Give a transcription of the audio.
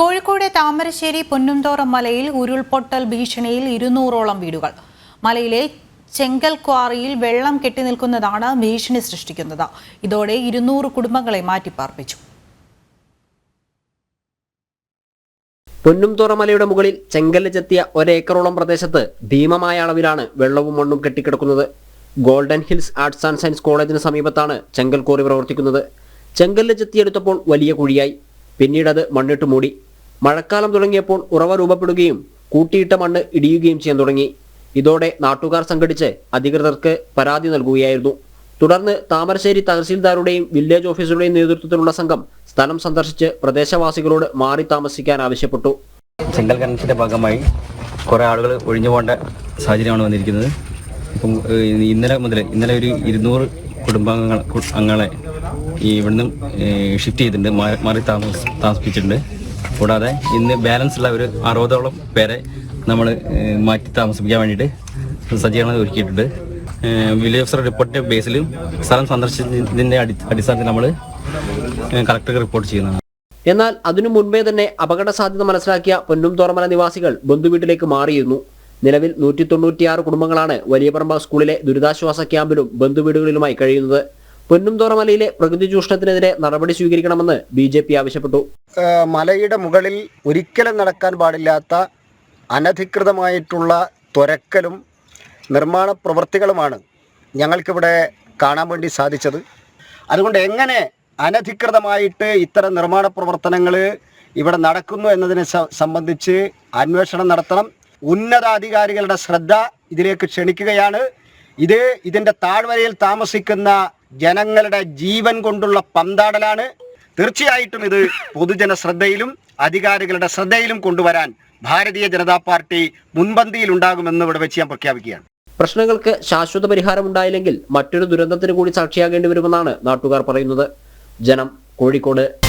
കോഴിക്കോട് താമരശ്ശേരി പൊന്നുംതോറം മലയിൽ ഉരുൾപൊട്ടൽ ഭീഷണിയിൽ ഇരുന്നൂറോളം വീടുകൾ. മലയിലെ ചെങ്കൽ ക്വാറിയിൽ വെള്ളം കെട്ടിനിൽക്കുന്നതാണ് ഭീഷണി സൃഷ്ടിക്കുന്നത്. ഇതോടെ ഇരുന്നൂറ് കുടുംബങ്ങളെ മാറ്റിപ്പാർപ്പിച്ചു. പൊന്നുംതോറ മലയുടെ മുകളിൽ ചെങ്കല്ല് ചെത്തിയ ഒരേക്കറോളം പ്രദേശത്ത് ഭീമമായ അളവിലാണ് വെള്ളവും മണ്ണും കെട്ടിക്കിടക്കുന്നത്. Golden Hills Arts and Science കോളേജിന് സമീപത്താണ് ചെങ്കൽ കോറി പ്രവർത്തിക്കുന്നത്. ചെങ്കല്ല് ചെത്തിയെടുത്തപ്പോൾ വലിയ കുഴിയായി. പിന്നീട് അത് മണ്ണിട്ട് മൂടി. മഴക്കാലം തുടങ്ങിയപ്പോൾ ഉറവ രൂപപ്പെടുകയും കൂട്ടിയിട്ട മണ്ണ് ഇടിയുകയും ചെയ്യാൻ തുടങ്ങി. ഇതോടെ നാട്ടുകാർ സംഘടിച്ച് അധികൃതർക്ക് പരാതി നൽകുകയായിരുന്നു. തുടർന്ന് താമരശ്ശേരി തഹസീൽദാരുടെയും വില്ലേജ് ഓഫീസറുടെയും നേതൃത്വത്തിലുള്ള സംഘം സ്ഥലം സന്ദർശിച്ച് പ്രദേശവാസികളോട് മാറി താമസിക്കാൻ ആവശ്യപ്പെട്ടു. ചെങ്കൽ ഖനനത്തിന്റെ ഭാഗമായി കുറേ ആളുകൾ ഒഴിഞ്ഞു പോകേണ്ട സാഹചര്യമാണ് വന്നിരിക്കുന്നത്. ഇപ്പം ഇന്നലെ മുതൽ ഇന്നലെ ഒരു ഇരുന്നൂറ് കുടുംബാംഗങ്ങൾ അംഗങ്ങളെ ഈ ഇവിടുന്ന് ഷിഫ്റ്റ് ചെയ്തിട്ടുണ്ട് മാറി താമസ താമസിപ്പിച്ചിട്ടുണ്ട്. കൂടാതെ ഇന്ന് ബാലൻസ് ഉള്ള ഒരു അറുപതോളം പേരെ നമ്മൾ മാറ്റി താമസിപ്പിക്കാൻ വേണ്ടിയിട്ട് സജ്ജീകരണം ഒരുക്കിയിട്ടുണ്ട്. വില്ലേജ് ഓഫീസർ റിപ്പോർട്ടിന്റെ ബേസിലും സ്ഥലം സന്ദർശിച്ചതിന്റെ അടി അടിസ്ഥാനത്തിൽ നമ്മൾ കളക്ടർക്ക് റിപ്പോർട്ട് ചെയ്യുന്നതാണ്. എന്നാൽ അതിനു മുൻപേ തന്നെ അപകട സാധ്യത മനസ്സിലാക്കിയ പൊന്നും തോറമല നിവാസികൾ ബന്ധുവീട്ടിലേക്ക് മാറിയിരുന്നു. നിലവിൽ നൂറ്റി തൊണ്ണൂറ്റിയാറ് കുടുംബങ്ങളാണ് വലിയപറമ്പ സ്കൂളിലെ ദുരിതാശ്വാസ ക്യാമ്പിലും ബന്ധുവീടുകളിലുമായി കഴിയുന്നത്. പൊന്നും തോറമലയിലെ പ്രകൃതി ചൂഷണത്തിനെതിരെ നടപടി സ്വീകരിക്കണമെന്ന് ബി ജെ പി ആവശ്യപ്പെട്ടു. മലയുടെ മുകളിൽ ഒരിക്കലും നടക്കാൻ പാടില്ലാത്ത അനധികൃതമായിട്ടുള്ള തുരക്കലും നിർമ്മാണ പ്രവൃത്തികളുമാണ് ഞങ്ങൾക്കിവിടെ കാണാൻ വേണ്ടി സാധിച്ചത്. അതുകൊണ്ട് എങ്ങനെ അനധികൃതമായിട്ട് ഇത്തരം നിർമ്മാണ പ്രവർത്തനങ്ങൾ ഇവിടെ നടക്കുന്നു എന്നതിനെ സംബന്ധിച്ച് അന്വേഷണം നടത്തണം. ഉന്നതാധികാരികളുടെ ശ്രദ്ധ ഇതിലേക്ക് ക്ഷണിക്കുകയാണ്. ഇത് ഇതിന്റെ താഴ്വരയിൽ താമസിക്കുന്ന ജനങ്ങളുടെ ജീവൻ കൊണ്ടുള്ള പന്താടലാണ്. തീർച്ചയായിട്ടും ഇത് പൊതുജന ശ്രദ്ധയിലും അധികാരികളുടെ ശ്രദ്ധയിലും കൊണ്ടുവരാൻ ഭാരതീയ ജനതാ പാർട്ടി മുൻപന്തിയിൽ ഉണ്ടാകുമെന്ന് ഇവിടെ വെച്ച് ഞാൻ പ്രഖ്യാപിക്കുകയാണ്. പ്രശ്നങ്ങൾക്ക് ശാശ്വത പരിഹാരം ഉണ്ടായില്ലെങ്കിൽ മറ്റൊരു ദുരന്തത്തിന് കൂടി സാക്ഷിയാകേണ്ടി വരുമെന്നാണ് നാട്ടുകാർ പറയുന്നത്. ജനം കോഴിക്കോട്.